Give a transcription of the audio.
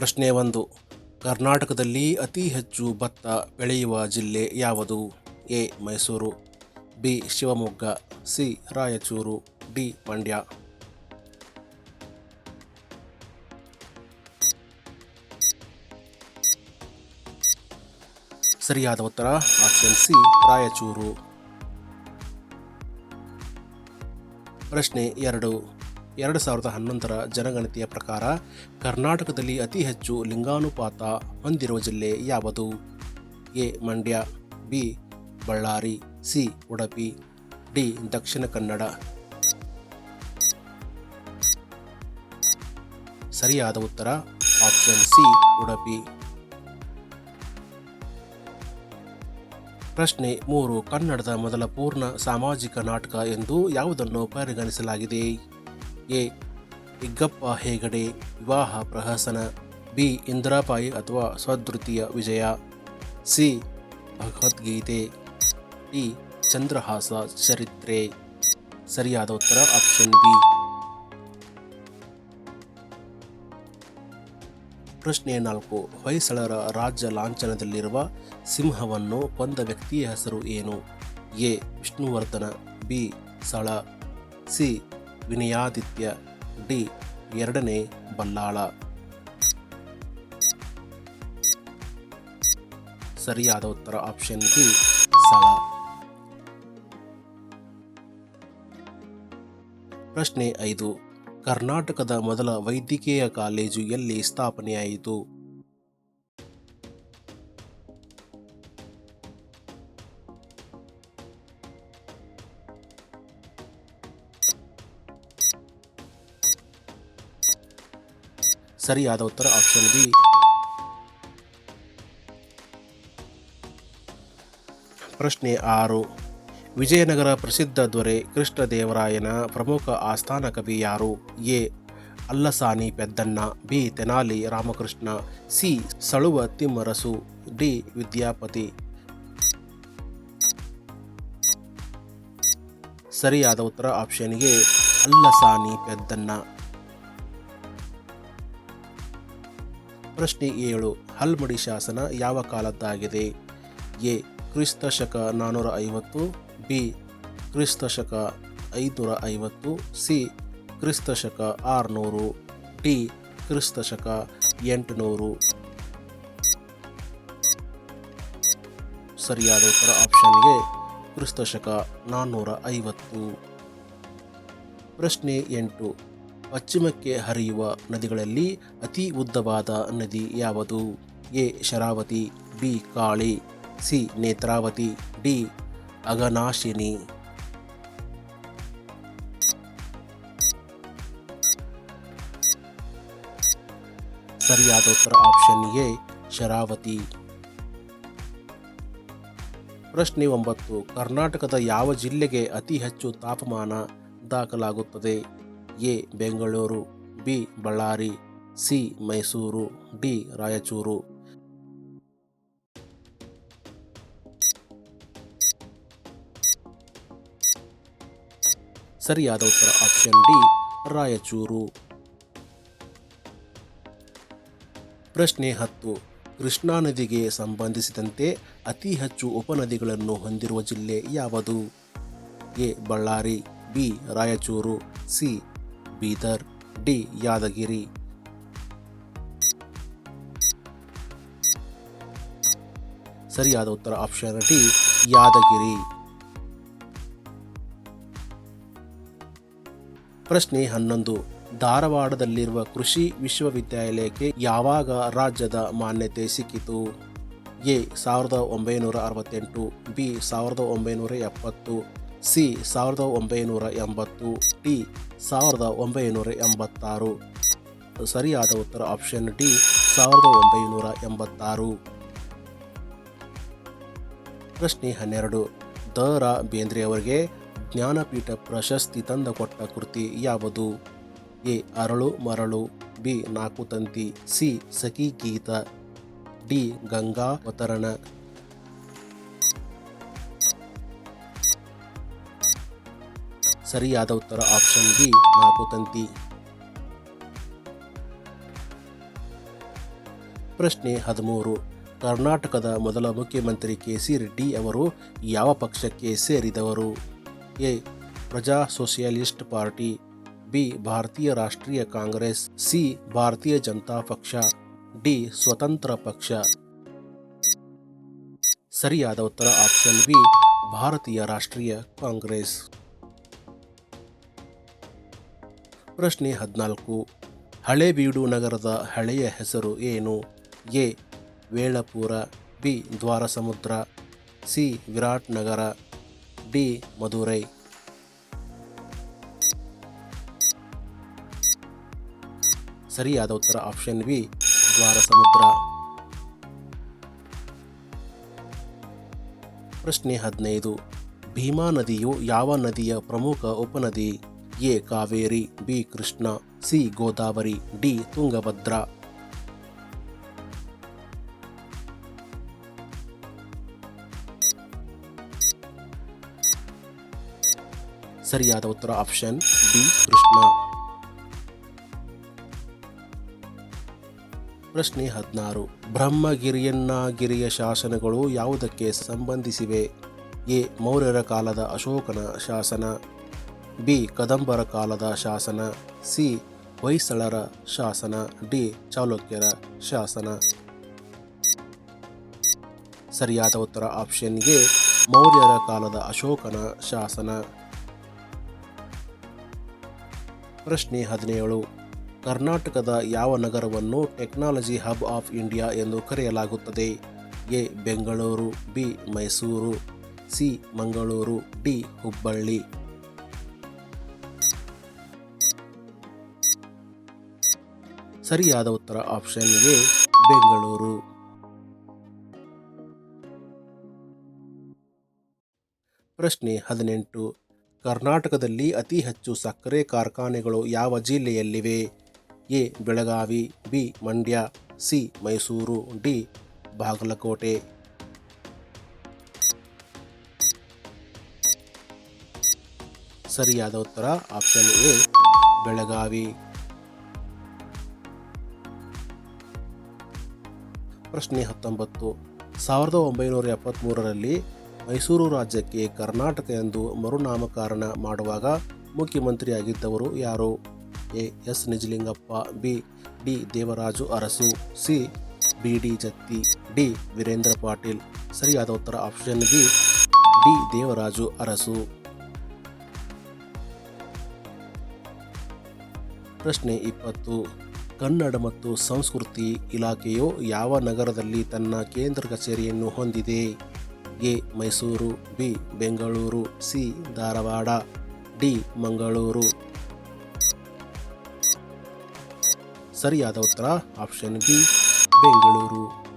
ಪ್ರಶ್ನೆ ಒಂದು. ಕರ್ನಾಟಕದಲ್ಲಿ ಅತಿ ಹೆಚ್ಚು ಭತ್ತ ಬೆಳೆಯುವ ಜಿಲ್ಲೆ ಯಾವುದು? A. Mysuru, B. Shivamogga, C. Raichur, D. Mandya ಸರಿಯಾದ ಉತ್ತರ, ಆಪ್ಷನ್ ಸಿ, ರಾಯಚೂರು. ಪ್ರಶ್ನೆ ಎರಡು. ಎರಡು ಸಾವಿರದ ಹನ್ನೊಂದರ ಜನಗಣತಿಯ ಪ್ರಕಾರ ಕರ್ನಾಟಕದಲ್ಲಿ ಅತಿ ಹೆಚ್ಚು ಲಿಂಗಾನುಪಾತ ಹೊಂದಿರುವ ಜಿಲ್ಲೆ ಯಾವುದು? A. Mandya, B. Ballari, C. Udupi, D. Dakshina Kannada. ಸರಿಯಾದ ಉತ್ತರ, ಆಪ್ಷನ್ ಸಿ, ಉಡುಪಿ. ಪ್ರಶ್ನೆ ಮೂರು, ಕನ್ನಡದ ಮೊದಲ ಪೂರ್ಣ ಸಾಮಾಜಿಕ ನಾಟಕ ಎಂದು ಯಾವುದನ್ನು ಪರಿಗಣಿಸಲಾಗಿದೆ? ಎ ಇಗ್ಗಪ್ಪ ಹೆಗಡೆ, ವಿವಾಹ ಪ್ರಹಸನ, ಬಿ. ಇಂದಿರಾಬಾಯಿ ಅಥವಾ ಸ್ವದೃತೀಯ ವಿಜಯ, ಸಿ. ಭಗವದ್ಗೀತೆ, ಡಿ. ಚಂದ್ರಹಾಸ ಚರಿತ್ರೆ. ಸರಿಯಾದ ಉತ್ತರ ಆಪ್ಷನ್ ಬಿ. ಪ್ರಶ್ನೆ ನಾಲ್ಕು. ಹೊಯ್ಸಳರ ರಾಜ್ಯ ಲಾಂಛನದಲ್ಲಿರುವ ಸಿಂಹವನ್ನು ಕೊಂದ ವ್ಯಕ್ತಿಯ ಹೆಸರು ಏನು? A. Vishnuvardhana, B. Sala, C. Vinayaditya D ಎರಡನೇ ಬಲ್ಲಾಳ. ಸರಿಯಾದ ಉತ್ತರ ಆಪ್ಷನ್ ಬಿ ಸಳ. ಪ್ರಶ್ನೆ ಐದು. ಕರ್ನಾಟಕದ ಮೊದಲ ವೈದ್ಯಕೀಯ ಕಾಲೇಜು ಎಲ್ಲಿ ಸ್ಥಾಪನೆಯಾಯಿತು? ಸರಿಯಾದ ಉತ್ತರ ಆಪ್ಷನ್ ಬಿ. ಪ್ರಶ್ನೆ ಆರು. ವಿಜಯನಗರ ಪ್ರಸಿದ್ಧ ದೊರೆ ಕೃಷ್ಣದೇವರಾಯನ ಪ್ರಮುಖ ಆಸ್ಥಾನ ಕವಿ ಯಾರು? A. Allasani Peddanna, B. Tenali Ramakrishna, C. Saluva Timmarasu, D. Vidyapati. ಸರಿಯಾದ ಉತ್ತರ ಆಪ್ಷನ್ಗೆ ಅಲ್ಲಸಾನಿ ಪೆದ್ದಣ್ಣ. ಪ್ರಶ್ನೆ ಏಳು, ಹಲ್ಮಡಿ ಶಾಸನ ಯಾವ ಕಾಲದ್ದಾಗಿದೆ? ಎ ಕ್ರಿಸ್ತ ಶಕ ನಾನ್ನೂರ ಐವತ್ತು, ಬಿ ಕ್ರಿಸ್ತ ಶಕ ಐದುನೂರ ಐವತ್ತು, ಸಿ ಕ್ರಿಸ್ತ ಶಕ ಆರುನೂರು, ಡಿ ಕ್ರಿಸ್ತ ಶಕ ಎಂಟುನೂರು. ಸರಿಯಾದ ಉತ್ತರ ಆಪ್ಷನ್ಗೆ ಕ್ರಿಸ್ತ ಶಕ ನಾನ್ನೂರ ಐವತ್ತು. ಪ್ರಶ್ನೆ ಎಂಟು ಪಶ್ಚಿಮಕ್ಕೆ ಹರಿಯುವ ನದಿಗಳಲ್ಲಿ ಅತಿ ಉದ್ದವಾದ ನದಿ ಯಾವುದು? A. Sharavati, B. Kali, C. Netravati, D. Aghanashini ಸರಿಯಾದ ಉತ್ತರ ಆಪ್ಷನ್ ಎ, ಶರಾವತಿ. ಪ್ರಶ್ನೆ ಒಂಬತ್ತು. ಕರ್ನಾಟಕದ ಯಾವ ಜಿಲ್ಲೆಗೆ ಅತಿ ಹೆಚ್ಚು ತಾಪಮಾನ ದಾಖಲಾಗುತ್ತದೆ? A, Bengaluru, B, Ballari, C, Mysuru, D, Raichur. ಸರಿಯಾದ ಉತ್ತರ ಆಪ್ಷನ್ ಡಿ, ರಾಯಚೂರು. ಪ್ರಶ್ನೆ ಹತ್ತು. ಕೃಷ್ಣಾ ನದಿಗೆ ಸಂಬಂಧಿಸಿದಂತೆ ಅತಿ ಹೆಚ್ಚು ಉಪನದಿಗಳನ್ನು ಹೊಂದಿರುವ ಜಿಲ್ಲೆ ಯಾವುದು? A, Ballari, B, Raichur, C Bidar, D. Yadgir. ಸರಿಯಾದ ಉತ್ತರ ಆಪ್ಷನ್ ಡಿ. ಯಾದಗಿರಿ. ಪ್ರಶ್ನೆ ಹನ್ನೊಂದು. ಧಾರವಾಡದಲ್ಲಿರುವ ಕೃಷಿ ವಿಶ್ವವಿದ್ಯಾಲಯಕ್ಕೆ ಯಾವಾಗ ರಾಜ್ಯದ ಮಾನ್ಯತೆ ಸಿಕ್ಕಿತು? ಎ. ಸಾವಿರದ ಒಂಬೈನೂರ ಅರವತ್ತೆಂಟು, ಬಿ. ಸಾವಿರದ ಒಂಬೈನೂರ ಎಪ್ಪತ್ತು ಸಿ, ಸಾವಿರದ ಒಂಬೈನೂರ ಎಂಬತ್ತು ಡಿ ಸಾವಿರದ ಒಂಬೈನೂರ ಎಂಬತ್ತಾರು. ಸರಿಯಾದ ಉತ್ತರ ಆಪ್ಷನ್ ಡಿ, ಸಾವಿರದ ಒಂಬೈನೂರ ಎಂಬತ್ತಾರು. ಪ್ರಶ್ನೆ ಹನ್ನೆರಡು. ದ ರಾ ಬೇಂದ್ರೆ ಅವರಿಗೆ ಜ್ಞಾನಪೀಠ ಪ್ರಶಸ್ತಿ ತಂದಕೊಟ್ಟ ಕೃತಿ ಯಾವುದು? ಎ, ಅರಳು, Maralu, B Nalku Tanti C Sakhi Geeta D, Ganga Avatarana ಸರಿಯಾದ ಉತ್ತರ ಆಪ್ಷನ್ ಬಿ ನಾಲ್ಕು ತಂತಿ. ಪ್ರಶ್ನೆ ಹದಿಮೂರು. ಕರ್ನಾಟಕದ ಮೊದಲ ಮುಖ್ಯಮಂತ್ರಿ ಕೆ ಸಿ ರೆಡ್ಡಿ ಅವರು ಯಾವ ಪಕ್ಷಕ್ಕೆ ಸೇರಿದವರು? ಎ, ಪ್ರಜಾ ಸೋಷಿಯಲಿಸ್ಟ್ ಪಾರ್ಟಿ. ಬಿ, ಭಾರತೀಯ ರಾಷ್ಟ್ರೀಯ ಕಾಂಗ್ರೆಸ್. ಸಿ, ಭಾರತೀಯ ಜನತಾ ಪಕ್ಷ. ಡಿ, ಸ್ವತಂತ್ರ ಪಕ್ಷ. ಸರಿಯಾದ ಉತ್ತರ ಆಪ್ಷನ್ ಬಿ ಭಾರತೀಯ ರಾಷ್ಟ್ರೀಯ ಕಾಂಗ್ರೆಸ್. ಪ್ರಶ್ನೆ ಹದಿನಾಲ್ಕು. ಹಳೇಬೀಡು ನಗರದ ಹಳೆಯ ಹೆಸರು ಏನು? A. Velapura, B. Dwarasamudra, C. Virat Nagar, D. Madurai. ಸರಿಯಾದ ಉತ್ತರ ಆಪ್ಷನ್ ಬಿ, ದ್ವಾರಸಮುದ್ರ. ಪ್ರಶ್ನೆ ಹದಿನೈದು. ಭೀಮಾ ನದಿಯು ಯಾವ ನದಿಯ ಪ್ರಮುಖ ಉಪನದಿ? A Kaveri, B Krishna, C Godavari, D Tungabhadra. ಸರಿಯಾದ ಉತ್ತರ ಆಪ್ಷನ್ ಬಿ ಕೃಷ್ಣ. ಪ್ರಶ್ನೆ ಹದಿನಾರು. ಬ್ರಹ್ಮಗಿರಿಯನ್ನಾಗಿರಿಯ ಶಾಸನಗಳು ಯಾವುದಕ್ಕೆ ಸಂಬಂಧಿಸಿವೆ? ಎ ಮೌರ್ಯರ ಕಾಲದ ಅಶೋಕನ ಶಾಸನ. ಬಿ. ಕದಂಬರ ಕಾಲದ ಶಾಸನ, ಸಿ. ಹೊಯ್ಸಳರ ಶಾಸನ, ಡಿ. ಚಾಲುಕ್ಯರ ಶಾಸನ. ಸರಿಯಾದ ಉತ್ತರ ಆಪ್ಷನ್ಗೆ ಮೌರ್ಯರ ಕಾಲದ ಅಶೋಕನ ಶಾಸನ. ಪ್ರಶ್ನೆ ಹದಿನೇಳು, ಕರ್ನಾಟಕದ ಯಾವ ನಗರವನ್ನು ಟೆಕ್ನಾಲಜಿ ಹಬ್ ಆಫ್ ಇಂಡಿಯಾ ಎಂದು ಕರೆಯಲಾಗುತ್ತದೆ? A. Bengaluru, B. Mysuru, C. Mangaluru, D. Hubballi. ಸರಿಯಾದ ಉತ್ತರ ಆಪ್ಷನ್ ಎ ಬೆಂಗಳೂರು. ಪ್ರಶ್ನೆ ಹದಿನೆಂಟು. ಕರ್ನಾಟಕದಲ್ಲಿ ಅತಿ ಹೆಚ್ಚು ಸಕ್ಕರೆ ಕಾರ್ಖಾನೆಗಳು ಯಾವ ಜಿಲ್ಲೆಯಲ್ಲಿವೆ? A, Belagavi, B, Mandya, C, Mysuru, D, Bagalkot. ಸರಿಯಾದ ಉತ್ತರ ಆಪ್ಷನ್ ಎ, ಬೆಳಗಾವಿ. ಪ್ರಶ್ನೆ ಹತ್ತೊಂಬತ್ತು. ಸಾವಿರದ ಒಂಬೈನೂರ ಎಪ್ಪತ್ತ್ಮೂರರಲ್ಲಿ ಮೈಸೂರು ರಾಜ್ಯಕ್ಕೆ ಕರ್ನಾಟಕ ಎಂದು ಮರುನಾಮಕರಣ ಮಾಡುವಾಗ ಮುಖ್ಯಮಂತ್ರಿಯಾಗಿದ್ದವರು ಯಾರು? A. S. Nijalingappa, B. D. Devaraj Urs, C. B. D. Jatti, D. Veerendra Patil. ಸರಿಯಾದ ಉತ್ತರ option B. D. Devaraj Urs. ಪ್ರಶ್ನೆ ಇಪ್ಪತ್ತು. ಕನ್ನಡ ಮತ್ತು ಸಂಸ್ಕೃತಿ ಇಲಾಖೆಯು ಯಾವ ನಗರದಲ್ಲಿ ತನ್ನ ಕೇಂದ್ರ ಕಚೇರಿಯನ್ನು ಹೊಂದಿದೆ? A. Mysuru, B. Bengaluru, C. Dharwad, D. Mangaluru. ಸರಿಯಾದ ಉತ್ತರ, ಆಪ್ಷನ್ ಬಿ. ಬೆಂಗಳೂರು.